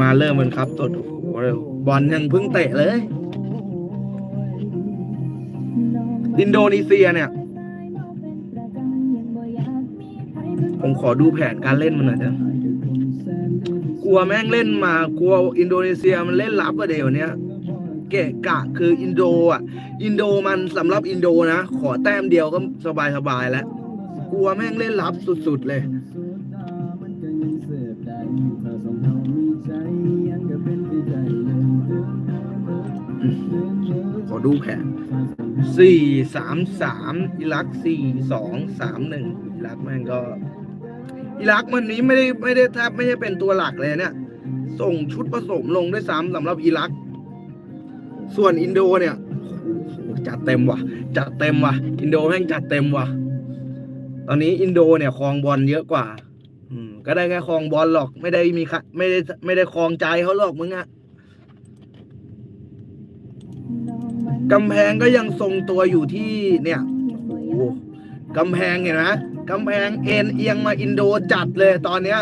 มาเริ่มมันครับตดโอ้โหบอลยังเพิ่งเตะเลย อินโดนีเซียเนี่ย ผมขอดูแผนการเล่นมันหน่อยนะกลัวแม่งเล่นมากลัวอินโดนีเซียมันเล่นลับอะเดี๋ยวนี้เกะกะคืออินโดอะ อินโดมันสำหรับอินโดนะ ขอแต้มเดียวก็สบายสบายแล้วกลัวแม่งเล่นลับสุด ๆ เลย ขอดูแผนสี่สามสามอิรักสี่สองสามหนึ่งอิรักแม่งก็ อิรักวันนี้ไม่ได้ไม่ได้แทบไม่ได้เป็นตัวหลักเลยเนี่ย ส่งชุดผสมลงด้วยซ้ำสำหรับอิรัก ส่วนอินโดเนี่ยโหจัดเต็มว่ะ จัดเต็มว่ะ อินโดแม่งจัดเต็มว่ะ ตอนนี้อินโดเนี่ยครองบอลเยอะกว่า อืม ก็ได้แค่ครองบอลหรอก ไม่ได้มีค่ะไม่ได้ไม่ได้ครองใจเขาหรอกมึงอะกำแพงก็ยังทรงตัวอยู่ที่เนี่ยโอ้กำแพงเห็นไหมกำแพงเอ็นเอียงมาอินโดจัดเลยตอนเนี้ย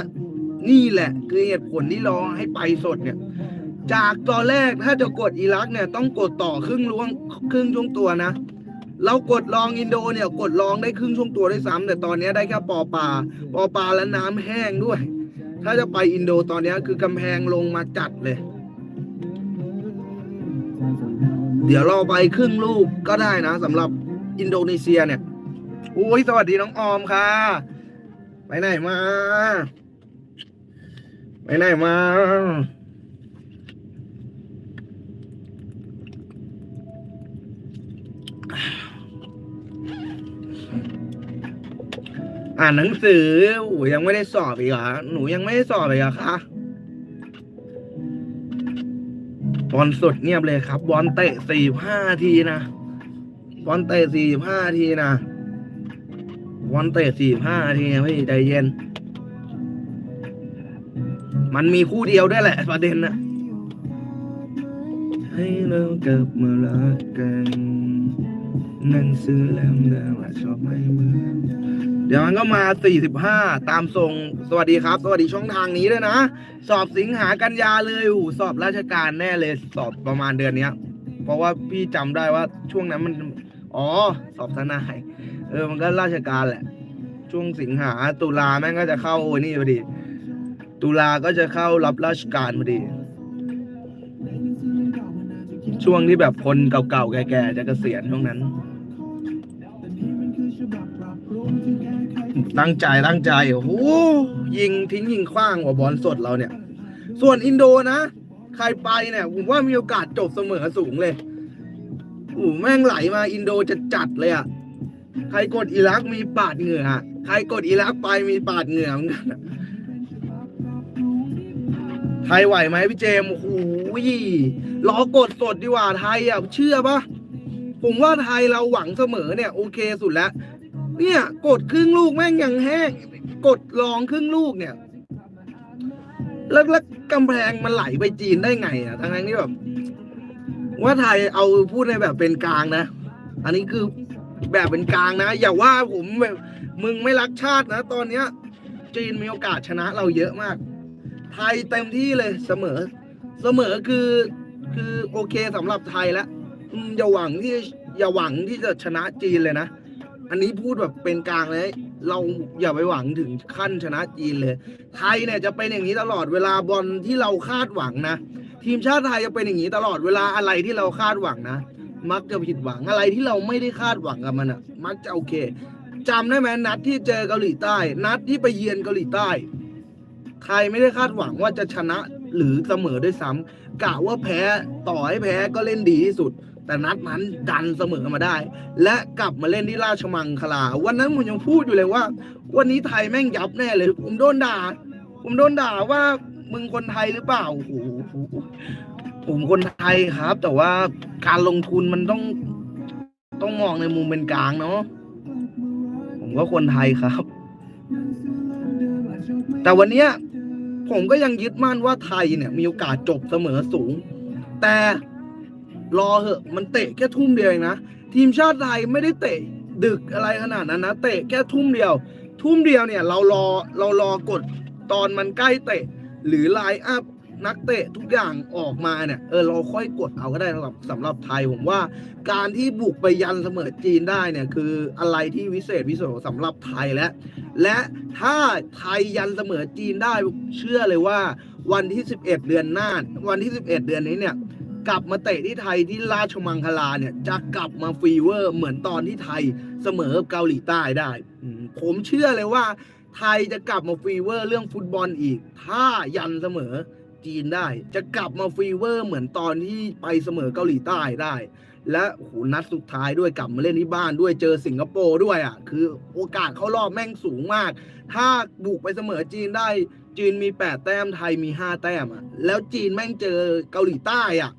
นี่แหละ คือเหตุผลที่รอให้ไปสดเนี่ย จากตอนแรกถ้าจะกดอิรักเนี่ย ต้องกดต่อครึ่งล่วงครึ่งช่วงตัวนะ เรากดลองอินโดเนี่ยกดลองได้ครึ่งช่วงตัวด้วยซ้ำแต่ตอนนี้ได้แค่ปอปลาปอปลาและน้ำแห้งด้วย ถ้าจะไปอินโดตอนนี้คือกำแพงลงมาจัดเลย เดี๋ยวเราไปครึ่งลูกก็ได้นะสำหรับอินโดนีเซียเนี่ยโอ้ยสวัสดีน้องออมค่ะ ไปไหนมา ไปไหนมา อ่านหนังสือโอ้ยังไม่ได้สอบอีกเหรอหนูยังไม่ได้สอบอีกเหรอคะบอลสดเงียบเลยครับ บอลเตะสี่ห้าทีนะบอลเตะสี่ห้าทีนะบอลเตะสี่ห้าทีนะพี่ใจเย็น มันมีคู่เดียวได้แหละ ประเด็นนะให้เรากลับมารักกันหนังสือเล่มเดิมชอบไม่เหมือน เดี๋ยวมันก็มา 45 ตามทรง สวัสดีครับ สวัสดีช่องทางนี้ด้วยนะ สอบสิงหากันยาเลยอ้โหสอบราชการแน่เลย สอบประมาณเดือนเนี้ย เพราะว่าพี่จำได้ว่าช่วงนั้นมัน อ๋อ สอบทนาย เออ มันก็ราชการแหละ ช่วงสิงหาตุลาแม่งก็จะเข้านี่พอดี ตุลาก็จะเข้ารับราชการพอดี ช่วงที่แบบคนเก่าๆ แก่ๆ จะเกษียณช่วงนั้น ตั้งใจตั้งใจโอ้โหยิงทิ้งยิงขว้างกว่าบอลสดเราเนี่ย ส่วนอินโดนะ ใครไปเนี่ยผมว่ามีโอกาสจบเสมอสูงเลยโอ้โหแม่งไหลมาอินโดจะจัดเลยอะ่ะใครกดอิรักมีปาดเหงื่ออะใครกดอิรักไปมีปาดเหงื่อเหมือนกันไทยไหวไหมพี่เจมโอ้โหรอกดสดดีกว่าไทยอะเชื่อปะผมว่าไทยเราหวังเสมอเนี่ย โอเคสุดแล้ว เนี่ย กดครึ่งลูกแม่งยังแห้ง กดลองครึ่งลูกเนี่ย แล้วแล้วกำแพงมันไหลไปจีนได้ไงอะทั้งนั้นที่แบบว่าไทยเอาพูดในแบบเป็นกลางนะ อันนี้คือแบบเป็นกลางนะ อย่าว่าผมแบบมึงไม่รักชาตินะ ตอนเนี้ย จีนมีโอกาสชนะเราเยอะมาก ไทยเต็มที่เลยเสมอ เสมอคือคือโอเคสำหรับไทยแล้วอืมอย่าหวังที่อย่าหวังที่จะชนะจีนเลยนะ อันนี้พูดแบบเป็นกลางเลย เราอย่าไปหวังถึงขั้นชนะจีนเลย ไทยเนี่ยจะเป็นอย่างนี้ตลอดเวลาบอลที่เราคาดหวังนะ ทีมชาติไทยจะเป็นอย่างนี้ตลอดเวลาอะไรที่เราคาดหวังนะ มักจะผิดหวังอะไรที่เราไม่ได้คาดหวังกับมันอะมักจะโอเคจำได้ไหมนัดที่เจอเกาหลีใต้ นัดที่ไปเยือนเกาหลีใต้ไทยไม่ได้คาดหวังว่าจะชนะหรือเสมอด้วยซ้ำกะว่าแพ้ต่อให้แพ้ก็เล่นดีที่สุด แต่นัดนั้นดันเสมอมาได้ และกลับมาเล่นที่ราชมังคลา วันนั้นผมยังพูดอยู่เลยว่า วันนี้ไทยแม่งยับแน่เลย ผมโดนด่า ผมโดนด่าว่ามึงคนไทยหรือเปล่าโอ้โหผมคนไทยครับ แต่ว่าการลงทุนมันต้องต้องมองในมุมเป็นกลางเนาะผมก็คนไทยครับ แต่วันนี้ผมก็ยังยึดมั่นว่าไทยเนี่ย มีโอกาสจบเสมอสูง แต่ รอเหอะมันเตะแค่ทุ่มเดียวเองนะทีมชาติไทยไม่ได้เตะดึกอะไรขนาดนั้นนะเตะแค่ทุ่มเดียว ทุ่มเดียวเนี่ยเรารอเรารอกดตอนมันใกล้เตะ หรือไลน์อัพนักเตะทุกอย่างออกมาเนี่ยเออเราค่อยกดเอาก็ได้สำหรับสำหรับไทยผมว่า การที่บุกไปยันเสมอจีนได้เนี่ยคืออะไรที่วิเศษวิโสสำหรับไทยและ และถ้าไทยยันเสมอจีนได้เชื่อเลยว่าวันที่ 11 เดือนหน้า วันที่ 11 เดือนนี้เนี่ย กลับมาเตะที่ไทยที่ราชมังคลาเนี่ยจะกลับมาฟีเวอร์เหมือนตอนที่ไทยเสมอเกาหลีใต้ได้ ผมเชื่อเลยว่า ไทยจะกลับมาฟีเวอร์เรื่องฟุตบอลอีก ถ้ายันเสมอจีนได้ จะกลับมาฟีเวอร์เหมือนตอนที่ไปเสมอเกาหลีใต้ได้ และโหนัดสุดท้ายด้วยกลับมาเล่นที่บ้านด้วยเจอสิงคโปร์ด้วยอะคือโอกาสเข้ารอบแม่งสูงมาก ถ้าบุกไปเสมอจีนได้จีนมีแปดแต้มไทยมีห้าแต้มอะ แล้วจีนแม่งเจอเกาหลีใต้อะ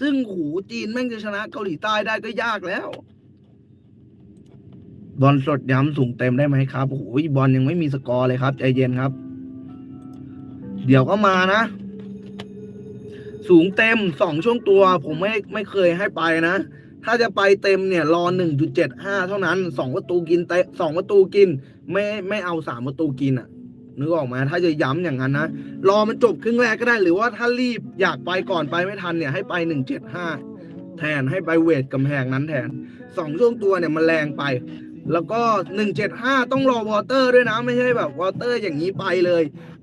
ซึ่งหูจีนแม่งจะชนะเกาหลีใต้ได้ก็ยากแล้วบอลสดย้ำสูงเต็มได้ไหมครับโอ้โหบอลยังไม่มีสกอร์เลยครับใจเย็นครับ เดี๋ยวก็มานะ สูงเต็มสองช่วงตัว ผมไม่ไม่เคยให้ไปนะ ถ้าจะไปเต็มเนี่ย รอหนึ่งจุดเจ็ดห้าเท่านั้นสองประตูกินเตะสองประตูกิน ไม่ไม่เอาสามประตูกินอะ นึกออกไหมถ้าจะย้ำอย่างนั้นนะรอมันจบครึ่งแรกก็ได้หรือว่าถ้ารีบอยากไปก่อนไปไม่ทันเนี่ยให้ไปหนึ่งเจ็ดห้าแทนให้ไปเวทกำแพงนั้นแทนสองช่วงตัวเนี่ยมันแรงไป แล้วก็หนึ่งเจ็ดห้าต้องรอวอเตอร์ด้วยนะ ไม่ใช่แบบวอเตอร์อย่างนี้ไปเลย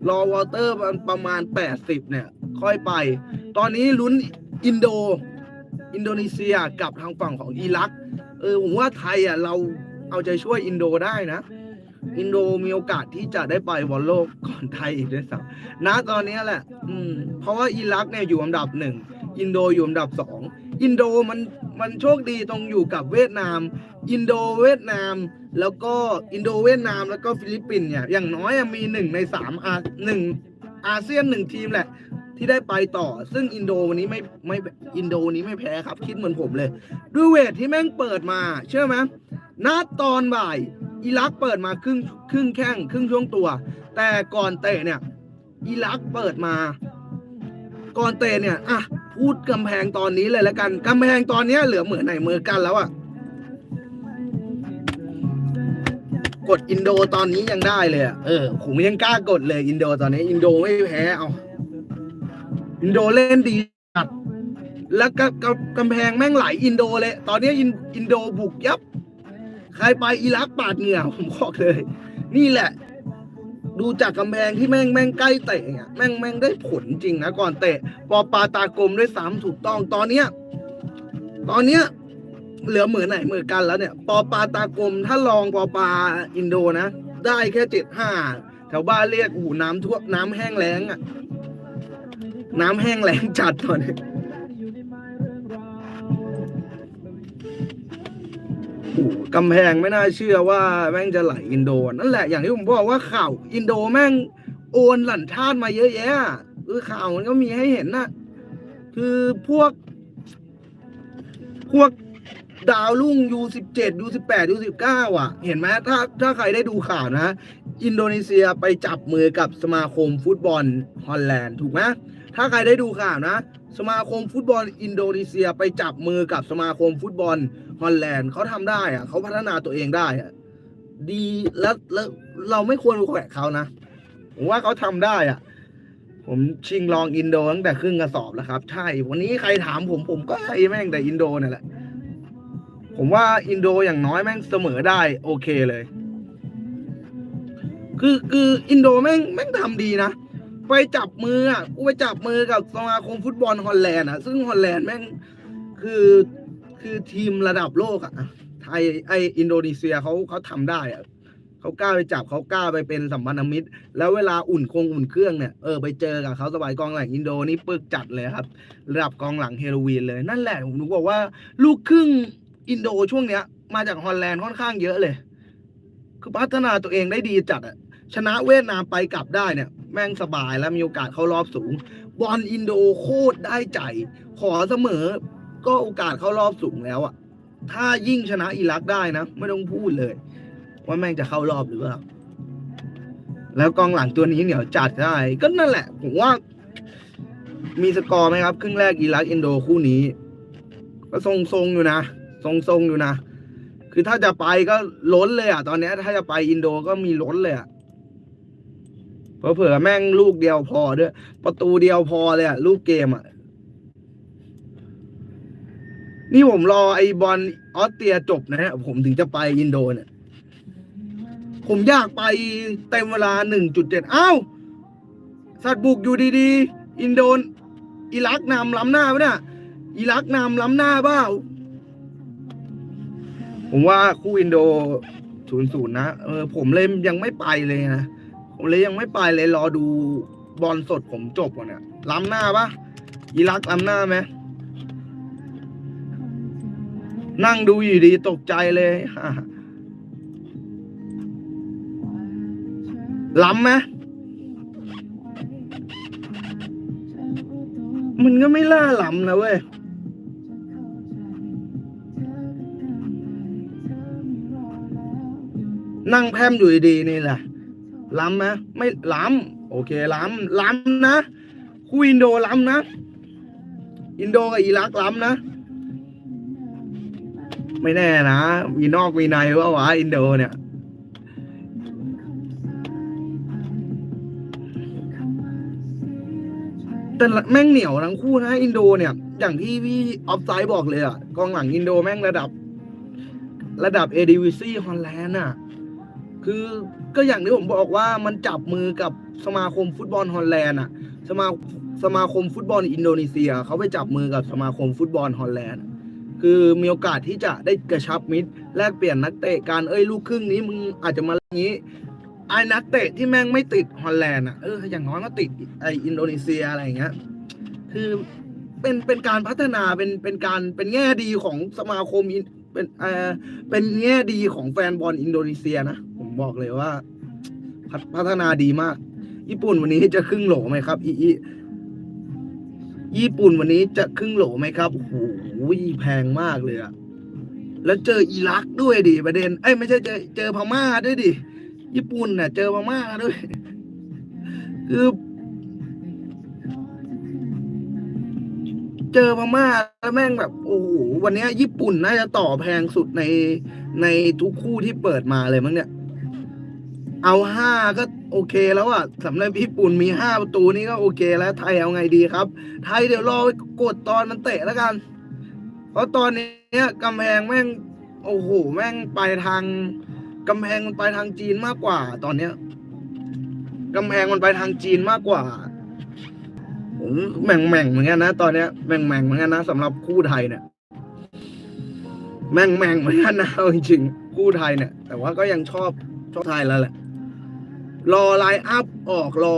รอวอเตอร์ประมาณแปดสิบเนี่ย ค่อยไป ตอนนี้ลุ้นอินโด อินโดนีเซียกับทางฝั่งของอิรัก เออผมว่าไทยอะเราเอาใจช่วยอินโดได้นะ อินโดมีโอกาสที่จะได้ไปบอลโลกก่อนไทยอีกด้วยซ้ำนะตอนนี้แหละ อืม เพราะว่าอิรักเนี่ยอยู่อันดับหนึ่งอินโดอยู่อันดับสองอินโดมันมันโชคดีตรงอยู่กับเวียดนาม อินโดเวียดนาม แล้วก็อินโดเวียดนามแล้วก็ฟิลิปปินส์เนี่ยอย่างน้อยมีหนึ่งในสามอาหนึ่งอาเซียนหนึ่งทีมแหละ ที่ได้ไปต่อ ซึ่งอินโดวันนี้ไม่ไม่อินโดนี้ไม่แพ้ครับ คิดเหมือนผมเลย ด้วยเวทที่แม่งเปิดมา เชื่อไหมณตอนบ่าย อิรักเปิดมาครึ่งครึ่งแข้งครึ่งช่วงตัว แต่ก่อนเตะเนี่ยอิรักเปิดมา ก่อนเตะเนี่ยอะพูดกำแพงตอนนี้เลยล้วกันกำแพงตอนเนี้ยเหลือเหมือนไหนมือกันแล้วอะกดอินโดตอนนี้ยังได้เลยอะเออผมยังกล้ากดเลยอินโดตอนนี้ อินโดไม่แพ้เอาอินโดเล่นดีจัดแล้วก็กำกำแพงแม่งไหลอินโดเลย ตอนนี้อินอินโดบุกยับ ใครไปอิรักปาดเหงื่อผมบอกเลย นี่แหละ ดูจากกำแพงที่แม่งแม่งใกล้เตะอะแม่งแม่งได้ผลจริงนะก่อนเตะปอปาตากลมด้วยซ้ำถูกต้องตอนเนี้ย ตอนเนี้ยเหลือเหมือนไหนเหมือนกันแล้วเนี่ย ปอปาตากลมถ้าลองปอปาอินโดนะ ได้แค่เจ็ดห้าแถวบ้านเรียกอูน้ำท่วมน้ำแห้งแล้งอะน้ำแห้งแล้งจัดตอนนี้ กำแพงไม่น่าเชื่อว่าแม่งจะไหลอินโดนั่นแหละอย่างที่ผมบอกว่าข่าวอินโดแม่งโอนหลั่นชาติมาเยอะแยะคือข่าวมันก็มีให้เห็นนะคือพวก พวกดาวรุ่งยูสิบเจ็ดยูสิบแปดยูสิบเก้าอะ เห็นไหมถ้าถ้าใครได้ดูข่าวนะ อินโดนีเซียไปจับมือกับสมาคมฟุตบอลฮอลแลนด์ถูกไหมถ้าใครได้ดูข่าวนะ สมาคมฟุตบอลอินโดนีเซียไปจับมือกับสมาคมฟุตบอลฮอลแลนด์เขาทำได้อะเขาพัฒนาตัวเองได้อะดีแล้วแล้วเราไม่ควรแขวะเขานะผมว่าเขาทำได้อะผมชิงลองอินโดตั้งแต่ครึ่งกระสอบแล้วครับ ใช่ วันนี้ใครถามผมผมก็ให้แม่งแต่อินโดนี่แหละ ผมว่าอินโดอย่างน้อยแม่งเสมอได้ โอเคเลย คือคืออินโดแม่งแม่งทำดีนะ ไปจับมืออะกูไปจับมือกับสมาคมฟุตบอลฮอลแลนด์อะ ซึ่งฮอลแลนด์แม่งคือคือทีมระดับโลกอะไทยไออินโดนีเซียเขาเขาทำได้อะเขากล้าไปจับเขากล้าไปเป็นสัมพันธมิตร แล้วเวลาอุ่นคงอุ่นเครื่องเนี่ยเออไปเจอกับเขาสบายกองหลังอินโดนี่ปึกจัดเลยครับระดับกองหลังเฮโรวีนเลยนั่นแหละผมถึงบอกว่า ลูกครึ่งอินโดช่วงเนี้ย มาจากฮอลแลนด์ค่อนข้างเยอะเลย คือพัฒนาตัวเองได้ดีจัดอะชนะเวียดนามไปกลับได้เนี่ย แม่งสบายแล้วมีโอกาสเข้ารอบสูง บอลอินโดโคตรได้ใจขอเสมอ ก็โอกาสเข้ารอบสูงแล้วอะถ้ายิ่งชนะอิรักได้นะ ไม่ต้องพูดเลย ว่าแม่งจะเข้ารอบหรือเปล่าแล้วกองหลังตัวนี้เหนียวจัดได้ ก็นั่นแหละ ผมว่า มีสกอร์ไหมครับ ครึ่งแรกอิรักอินโดคู่นี้ ก็ทรงๆอยู่นะทรงๆอยู่นะคือถ้าจะไปก็ล้นเลยอะ ตอนนี้ถ้าจะไปอินโดก็มีล้นเลยอะ เผื่อแม่งลูกเดียวพอด้วยประตูเดียวพอเลยอะลูกเกมอะนี่ผมรอไอบอลออสเตรียจบนะฮะผมถึงจะไปอินโดเนี่ยผมอยากไปเต็มเวลาหนึ่งจุดเจ็ดอ้าวสัตว์บุกอยู่ดีๆ อินโดนอิรักนำล้ำหน้าปะเนี่ยอิรักนำล้ำหน้าเปล่าผมว่าคู่อินโดศูนย์ศูนย์นะเออผมเลยยังไม่ไปเลยนะ ผมเลยยังไม่ไปเลยรอดูบอลสดผมจบก่อนเนี่ยล้ำหน้าปะอิรักล้ำหน้าไหมนั่งดูอยู่ดีตกใจเลยล้ำไหมมันก็ไม่ล่าล้ำนะเว้ยนั่งแพมอยู่ดีนี่แหละ ล้ำไหมไม่ล้ำโอเคล้ำล้ำนะคู่อินโดล้ำนะ อินโดกับอิรักล้ำนะ ไม่แน่นะมีนอกมีในว่าวะอินโดเนี่ยแต่แม่งเหนียวทั้งคู่นะอินโดเนี่ย อย่างที่พี่ออฟไซด์บอกเลยอะกองหลังอินโดแม่งระดับ ระดับเอดีวิซีฮอลแลนด์อะ คือก็อย่างที่ผมบอกว่ามันจับมือกับสมาคมฟุตบอลฮอลแลนด์อะสมาสมาคมฟุตบอลอินโดนีเซียเขาไปจับมือกับสมาคมฟุตบอลฮอลแลนด์คือมีโอกาสที่จะได้กระชับมิตรแลกเปลี่ยนนักเตะการเอ้ยลูกครึ่งนี้มึงอาจจะมาอย่างนี้ไอ้นักเตะที่แม่งไม่ติดฮอลแลนด์อะเอออย่างน้อยก็ติดไออินโดนีเซียอะไรอย่างเงี้ยคือเป็นเป็นการพัฒนาเป็นเป็นการเป็นแง่ดีของสมาคมเป็นเออเป็นแง่ดีของแฟนบอลอินโดนีเซียนะ บอกเลยว่าพัฒพัฒนาดีมาก ญี่ปุ่นวันนี้จะครึ่งโหลไหมครับอีอีญี่ปุ่นวันนี้จะครึ่งโหลไหมครับโอ้โหแพงมากเลยอะแล้วเจออิรักด้วยดิประเด็น เอ้ยไม่ใช่เจอเจอพม่าด้วยดิ ญี่ปุ่นน่ะ เจอพม่าด้วย คือ เจอพม่าแล้วแม่งแบบ โอ้โหวันนี้ญี่ปุ่นน่าจะต่อแพงสุดในในทุกคู่ที่เปิดมาเลยมั้งเนี่ย เอาห้าก็โอเคแล้วอะสำหรับญี่ปุ่นมีห้าประตูนี่ก็โอเคแล้วไทยเอาไงดีครับ ไทยเดี๋ยวรอกดตอนมันเตะแล้วกัน เพราะตอนนี้กำแพงแม่ง โอ้โห แม่งไปทางกำแพงมันไปทางจีนมากกว่า ตอนเนี้ยกำแพงมันไปทางจีนมากกว่าผมแม่งแม่งเหมือนกันนะตอนเนี้ยแม่งแม่งเหมือนกันนะสำหรับคู่ไทยเนี่ยแม่งแม่งเหมือนกันนะจริงๆคู่ไทยเนี่ย แต่ว่าก็ยังชอบชอบไทยแล้วแหละ รอไลน์อัพออกรอ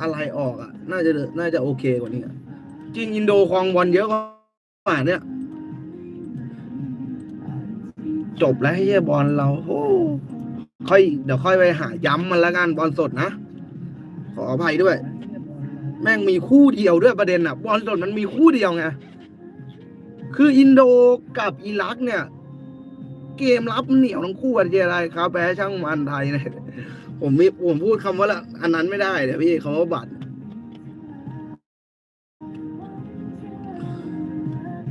อะไรออกอะ น่าจะน่าจะโอเคกว่านี้จริงอินโดครองบอลเยอะกว่าเนี่ย จบแล้วให้เฮียบอลเราโอ้ค่อยเดี๋ยวค่อยไปหาย้ำมันละกันบอลสดนะ ขออภัยด้วย แม่งมีคู่เดียวด้วยประเด็นอะ บอลสดมันมีคู่เดียวไงคืออินโดกับอิรักเนี่ย เกมรับเหนียวทั้งคู่อะไรอะไรครับแพ้ช่างมันไทยเนี่ยผมมีผมพูดคำว่าละอันนั้นไม่ได้เดี๋ยวพี่เขาว่าบัตร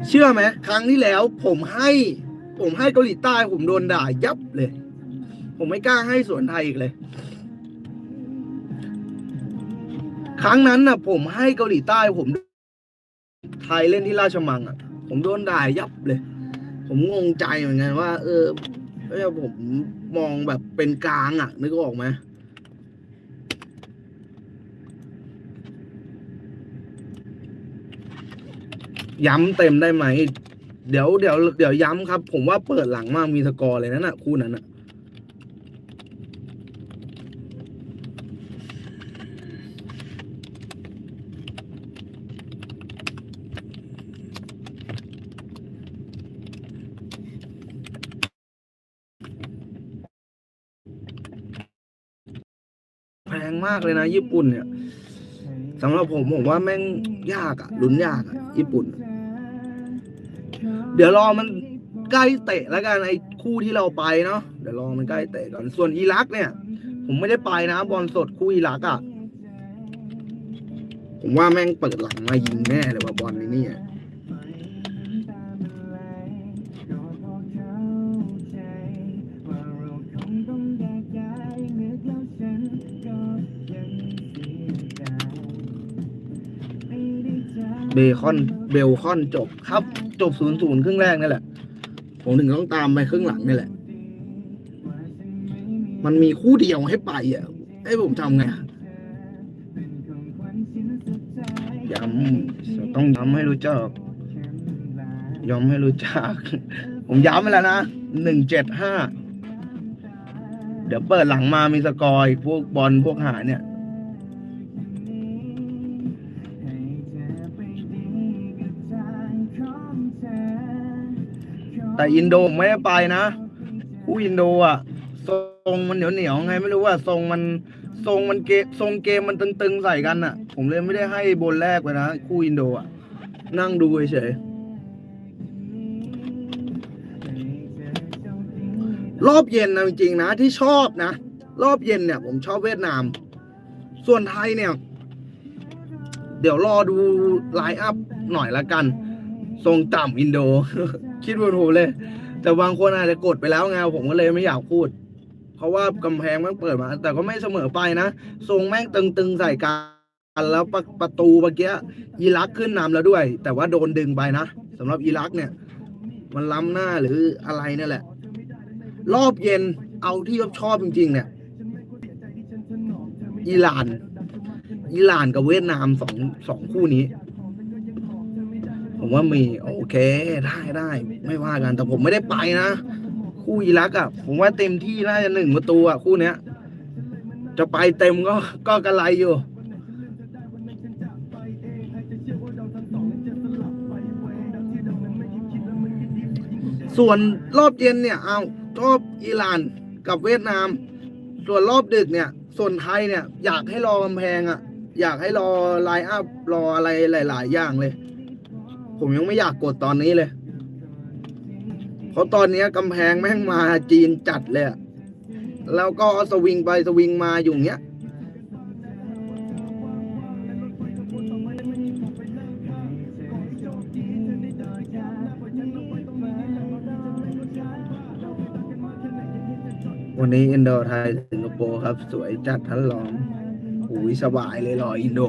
เชื่อไหมครั้งที่แล้ว ผมให้ ผมให้เกาหลีใต้ผมโดนด่ายับเลย ผมไม่กล้าให้สวนไทยอีกเลย ครั้งนั้นน่ะผมให้เกาหลีใต้ผมไทยเล่นที่ราชมังอะ ผมโดนด่ายับเลย ผมงงใจเหมือนกันว่า เออเออผมมองแบบเป็นกลางอะ นึกออกไหมย้ำเต็มได้ไหม เดี๋ยวเดี๋ยวเดี๋ยวย้ำครับ ผมว่าเปิดหลังมากมีสกอร์เลยนะน่ะ คู่นั้นน่ะากเลยนะ ญี่ปุ่นเนี่ยสำหรับผมผมว่าแม่งยากอะลุ้นยากอะญี่ปุ่น เดี๋ยวรอมันใกล้เตะแล้วกันไอ้คู่ที่เราไปเนาะเดี๋ยวรอมันใกล้เตะก่อนส่วนอิรักเนี่ย ผมไม่ได้ไปนะบอลสดคู่อิรักอะผมว่าแม่งเปิดหลังมายิงแน่เลยว่าบอลนี้เนี่ยเคอนเบลคอนจบครับ จบศูนย์ศูนย์ครึ่งแรกนี่แหละ ผมถึงต้องตามไปครึ่งหลังนี่แหละ มันมีคู่เดียวให้ไปอะให้ผมทำไงย้ำต้องย้ำให้รู้จักย้ำให้รู้จัก ผมย้ำไปแล้วนะหนึ่งเจ็ดห้าเดี๋ยวเปิดหลังมามีสกอร์พวกบอลพวกหาเนี่ย แต่อินโดไม่ได้ไปนะคู่อินโดอะทรงมันเหนียวเหนียวๆไงไม่รู้ว่าทรงมันทรงมันเกมทรงเกมมันตึงๆใส่กันอะ ผมเลยไม่ได้ให้บนแรกไปนะคู่อินโดอะนั่งดูเฉยรอบเย็นนะจริงๆนะที่ชอบนะ รอบเย็นเนี่ย ผมชอบเวียดนาม ส่วนไทยเนี่ย เดี๋ยวรอดูไลน์อัพหน่อยละกัน ทรงต่ำอินโด คิดว่าถูกเลย แต่บางคนอาจจะกดไปแล้วไงผมก็เลยไม่อยากพูด เพราะว่ากำแพงม่งเปิดมา แต่ก็ไม่เสมอไปนะทรงแม่งตึงๆใส่กันแล้วประประตูเมื่อกี้อิรักขึ้นนำแล้วด้วย แต่ว่าโดนดึงไปนะสำหรับอิรักเนี่ย มันล้ำหน้าหรืออะไรนี่แหละ รอบเย็นเอาที่ชอบจริง ๆ เนี่ยอิหร่านอิหร่านกับเวียดนามสองสองคู่นี้ ผมว่ามีโอเคได้ได้ไม่ว่ากัน แต่ผมไม่ได้ไปนะ คู่อิรักอะ ผมว่าเต็มที่น่าจะหนึ่งประตูอะคู่เนี้ย จะไปเต็มก็ก็กระไรอยู่ส่วนรอบเย็นเนี่ย เอาชอบอิหร่านกับเวียดนาม ส่วนรอบดึกเนี่ย ส่วนไทยเนี่ย อยากให้รอกำแพงอะ อยากให้รอไลน์อัพรออะไรหลาย ๆ อย่างเลย ผมยังไม่อยากกดตอนนี้เลย เพราะตอนนี้กำแพงแม่งมาจีนจัดเลยแล้วก็สวิงไปสวิงมาอยู่เงี้ย วันนี้อินโดไทยสิงคโปร์ครับ สวยจัดทันลองหูยสบายเลยรออินโด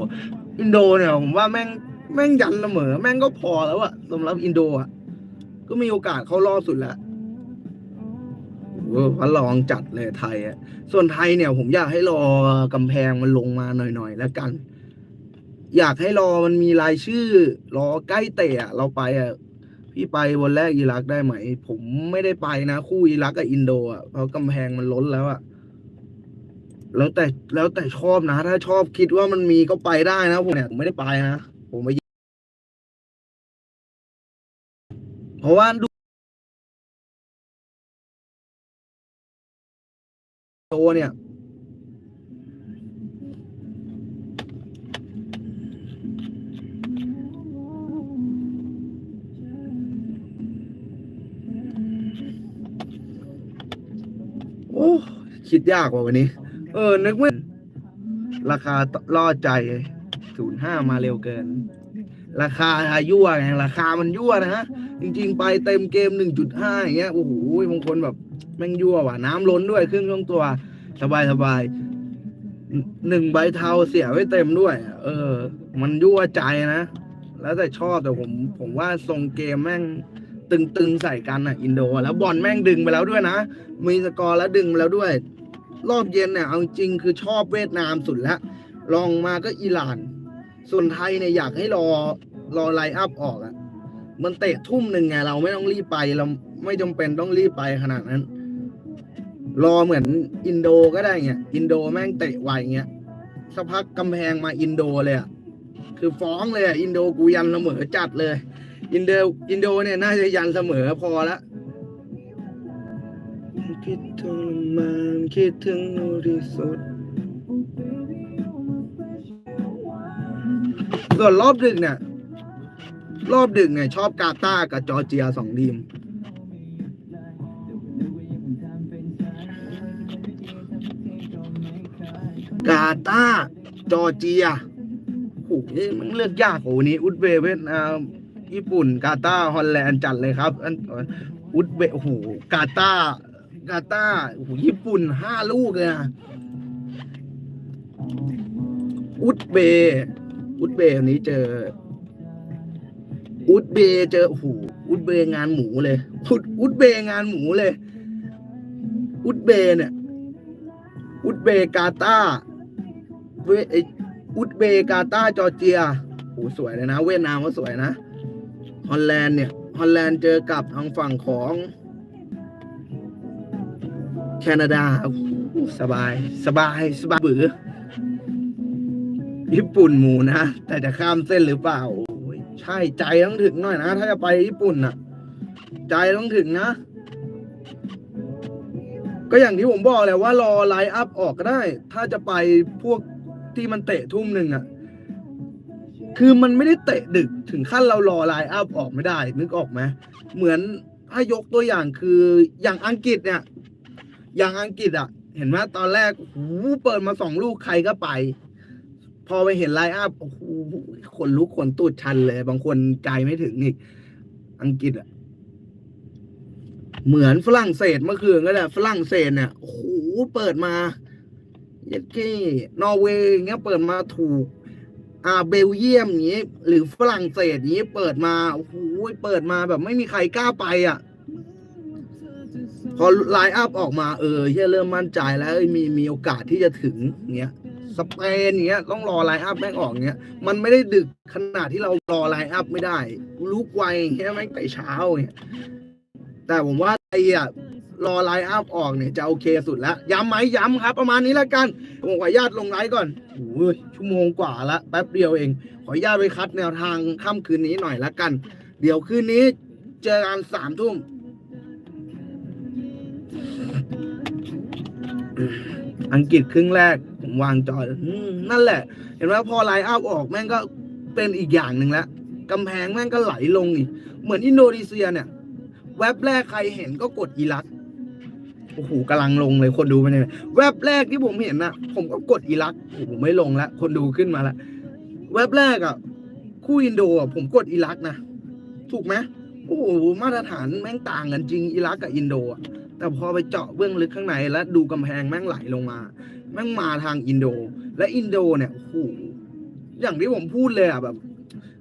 อินโดเนี่ยผมว่าแม่ง แม่งยันเสมอ แม่งก็พอแล้วอะสำหรับอินโดอะก็มีโอกาสเข้ารอบสุดแล้วเออพันลองจัดเลยไทยอะส่วนไทยเนี่ย ผมอยากให้รอกำแพงมันลงมาหน่อยๆแล้วกัน อยากให้รอมันมีรายชื่อ รอใกล้เตะอะเราไปอะพี่ไปวันแรกอิรักได้ไหม ผมไม่ได้ไปนะ คู่อิรักกับอินโดอะเพราะกำแพงมันล้นแล้วอะแล้วแต่แล้วแต่ชอบนะ ถ้าชอบคิดว่ามันมีก็ไปได้นะผมเนี่ยผมไม่ได้ไปนะ ผมไปเพราะว่าดูโตเนี่ยโอ้คิดยากกว่าวันนี้ เออ นึกว่าราคาล่อใจ ศูนย์ห้ามาเร็วเกิน ราคายั่วไงราคามันยั่วนะฮะ จริง ๆ ไปเต็มเกมหนึ่งจุดห้าอย่างเงี้ยโอ้โหบางคนแบบแม่งยั่วว่ะน้ำล้นด้วยครึ่งช่วงตัว สบายสบายหนึ่งใบเทาเสียไว้เต็มด้วย เออ มันยั่วใจนะ แล้วแต่ชอบแต่ผม ผมว่าทรงเกมแม่งตึงๆใส่กันอะ อินโด แล้วบอลแม่งดึงไปแล้วด้วยนะ มีสกอร์แล้วดึงไปแล้วด้วย รอบเย็นเนี่ยเอาจริงคือชอบเวียดนามสุดล้วลองมาก็อิหร่าน ส่วนไทยเนี่ยอยากให้รอรอไลน์อัพออกอะ่ะ มันเตะทุ่มหนึ่งไงเราไม่ต้องรีบไปเราไม่จำเป็นต้องรีบไปขนาดนั้น รอเหมือนอินโดก็ได้เงี้ยอินโดแม่งเตะไวเงี้ยสักพักกำแพงมาอินโดเลยอะ่ะคือฟ้องเลยอะอินโดกูยันเสมอจัดเลย อินโดอินโดเนี่ยน่าจะยันเสมอพอละคิดถึงมันคิดถึงนูที่สุด ส่วนรอบดึกเนี่ย รอบดึกเนี่ย ชอบกาตาร์กับจอร์เจียสองทีม กาตาร์จอร์เจียโอ้โหมันเลือกยากโอ้โหนี้อุซเบย์เวียดนามญี่ปุ่น กาตาร์ฮอลแลนด์จัดเลยครับอันอุซเบย์โอ้โหกาตาร์กาตาร์โอ้โหญี่ปุ่นห้าลูกเลยนะอุซเบ อุซเบย์วันนี้เจอ อุดเบย์เจอโอ้โหอุดเบย์งานหมูเลย อุดอุดเบย์งานหมูเลย อุดเบย์เนี่ย อุดเบย์กาตาเวออุดเบย์กาตาจอร์เจียโอ้สวยเลยนะ เวียดนามก็สวยนะฮอลแลนด์เนี่ยฮอลแลนด์เจอกับทางฝั่งของแคนาดาสบาย สบาย สบายบือ ญี่ปุ่นหมูนะ แต่จะข้ามเส้นหรือเปล่า ใช่ใจต้องถึงหน่อยนะ ถ้าจะไปญี่ปุ่นน่ะ ใจต้องถึงนะ ก็อย่างที่ผมบอกแหละว่ารอไลน์อัพออกก็ได้ ถ้าจะไปพวกที่มันเตะทุ่มหนึ่งอะ คือมันไม่ได้เตะดึกถึงขั้นเรารอไลน์อัพออกไม่ได้ นึกออกไหมเหมือนถ้ายกตัวอย่างคืออย่างอังกฤษเนี่ย อย่างอังกฤษอะ เห็นไหมตอนแรกหูเปิดมาสองลูกใครก็ไป พอไปเห็นไลน์อัพโอ้โหขนลุกขนตูดชันเลย บางคนใจไม่ถึงอีก อังกฤษอะเหมือนฝรั่งเศสเมื่อคืนก็แหละฝรั่งเศสเนี่ยโอ้โหเปิดมาเยัดกี้นอร์เวย์อย่างเงี้ยเปิดมาถูก อ่าเบลเยียมอย่างงี้หรือฝรั่งเศสอย่างงี้ เปิดมาโอ้โหเปิดมาแบบไม่มีใครกล้าไปอะ พอไลน์อัพออกมาเออเฮียเริ่มมั่นใจแล้วมีมีโอกาสที่จะถึงเงี้ย สเปนเงี้ยต้องรอไลน์อัพแม่งออกเงี้ยมันไม่ได้ดึกขนาดที่เรารอไลน์อัพไม่ได้ลุกไวเงี้ยแม่งแต่เช้าเงี้ยแต่ผมว่าไอ้อะรอไลน์อัพออกเนี่ยจะโอเคสุดแล้ว ย้ำไหมย้ำครับ ประมาณนี้แล้วกัน ผมขออนุญาตลงไลฟ์ก่อนโอ้ยชั่วโมงกว่าละแป๊บเดียวเอง ขออนุญาตไปคัดแนวทางค่ำคืนนี้หน่อยละกัน เดี๋ยวคืนนี้เจอกันสามทุ่มอังกฤษครึ่งแรก วางจออืมนั่นแหละ เห็นไหมพอไลน์อัพออกแม่งก็เป็นอีกอย่างหนึ่งแล้วกำแพงแม่งก็ไหลลงอีก เหมือนอินโดนีเซียเนี่ย แว็บแรกใครเห็นก็กดอิรักโอ้โหกำลังลงเลยคนดูไปเนี่ยแว็บแรกที่ผมเห็นนะผมก็กดอิรักโอ้โหไม่ลงแล้วคนดูขึ้นมาแล้วแว็บแรกอะ คู่อินโดอะผมกดอิรักนะถูกไหมโอ้โหมาตรฐานแม่งต่างกันจริงอิรักกับอินโดอะแต่พอไปเจาะเบื้องลึกข้างในแล้วดูกำแพงแม่งไหลลงมา แม่งมาทางอินโด และอินโดเนี่ยโอ้โหอย่างที่ผมพูดเลยอะแบบ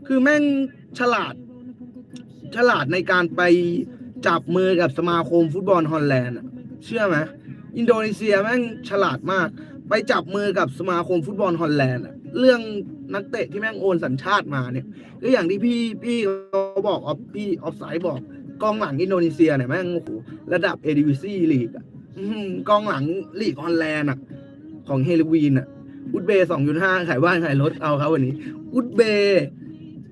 คือแม่งฉลาด ฉลาดในการไปจับมือกับสมาคมฟุตบอลฮอลแลนด์เชื่อไหมอินโดนีเซียแม่งฉลาดมาก ไปจับมือกับสมาคมฟุตบอลฮอลแลนด์เรื่องนักเตะที่แม่งโอนสัญชาติมาเนี่ยก็อย่างที่พี่พี่เขาบอกออฟพี่ออฟไซด์บอกกองหลังอินโดนีเซียเนี่ยแม่งโอ้โหระดับเอดิวิซี่ลีกอะกองหลังลีกฮอลแลนด์อะ ของเฮลิวีนอะอุดเบย์สองจุดห้าขายบ้านขายรถเอาครับวันนี้ อุดเบย์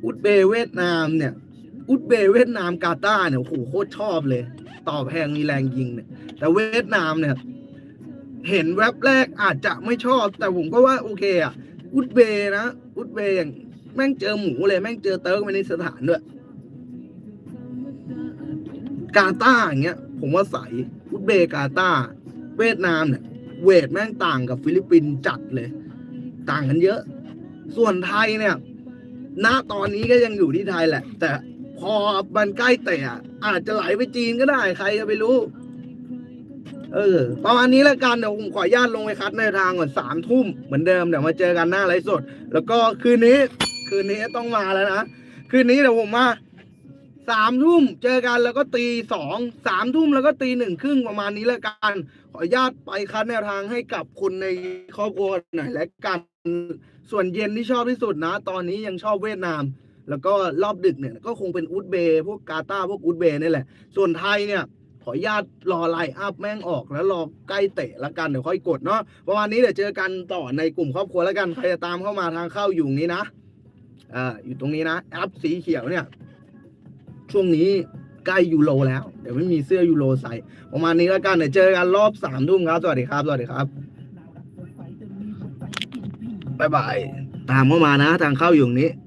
อุดเบย์เวียดนามเนี่ย อุดเบย์เวียดนามกาตาร์เนี่ยโอ้โหโคตรชอบเลยต่อแพงมีแรงยิงเนี่ย แต่เวียดนามเนี่ย เห็นแว็บแรกอาจจะไม่ชอบ แต่ผมก็ว่าโอเคอะ อุดเบย์นะ อุดเบย์อย่างแม่งเจอหมูเลย แม่งเจอเติร์กมาในสถานด้วยกาตาร์อย่างเงี้ย ผมว่าใสอุดเบย์กาตาร์เวียดนามเนี่ย เวทแม่งต่างกับฟิลิปปินส์จัดเลย ต่างกันเยอะ ส่วนไทยเนี่ย ณตอนนี้ก็ยังอยู่ที่ไทยแหละ แต่พอมันใกล้เตะอะอาจจะไหลไปจีนก็ได้ใครจะไปรู้ เออ ประมาณนี้แล้วกันเดี๋ยวผมขออนุญาตลงไปคัดในทางก่อนสามทุ่มเหมือนเดิมเดี๋ยวมาเจอกันหน้าไลฟ์สด แล้วก็คืนนี้ คืนนี้ต้องมาแล้วนะ คืนนี้เดี๋ยวผมมา สามทุ่มเจอกันแล้วก็ตีสองสามทุ่มแล้วก็ตีหนึ่งครึ่งประมาณนี้แล้วกัน ขออนุญาตไปคัดแนวทางให้กับคนในครอบครัวหน่อยแล้วกันส่วนเย็นที่ชอบที่สุดนะ ตอนนี้ยังชอบเวียดนาม แล้วก็รอบดึกเนี่ยก็คงเป็นอุซเบย์พวกกาตาร์พวกอุซเบย์นี่แหละ ส่วนไทยเนี่ยขออนุญาตรอไลน์อัพแม่งออกแล้วรอใกล้เตะแล้วกันเดี๋ยวค่อยกดเนาะประมาณนี้เดี๋ยวเจอกันต่อในกลุ่มครอบครัวแล้วกันใครจะตามเข้ามาทางเข้าอยู่นี้นะอ่าอยู่ตรงนี้นะแอปสีเขียวเนี่ย ช่วงนี้ใกล้ยูโรแล้ว เดี๋ยวไม่มีเสื้อยูโรใส่ ประมาณนี้แล้วกันเดี๋ยวเจอกันรอบสามทุ่มครับ สวัสดีครับ สวัสดีครับบายบาย ตามเข้ามานะ ทางเข้าอยู่ตรงนี้เออ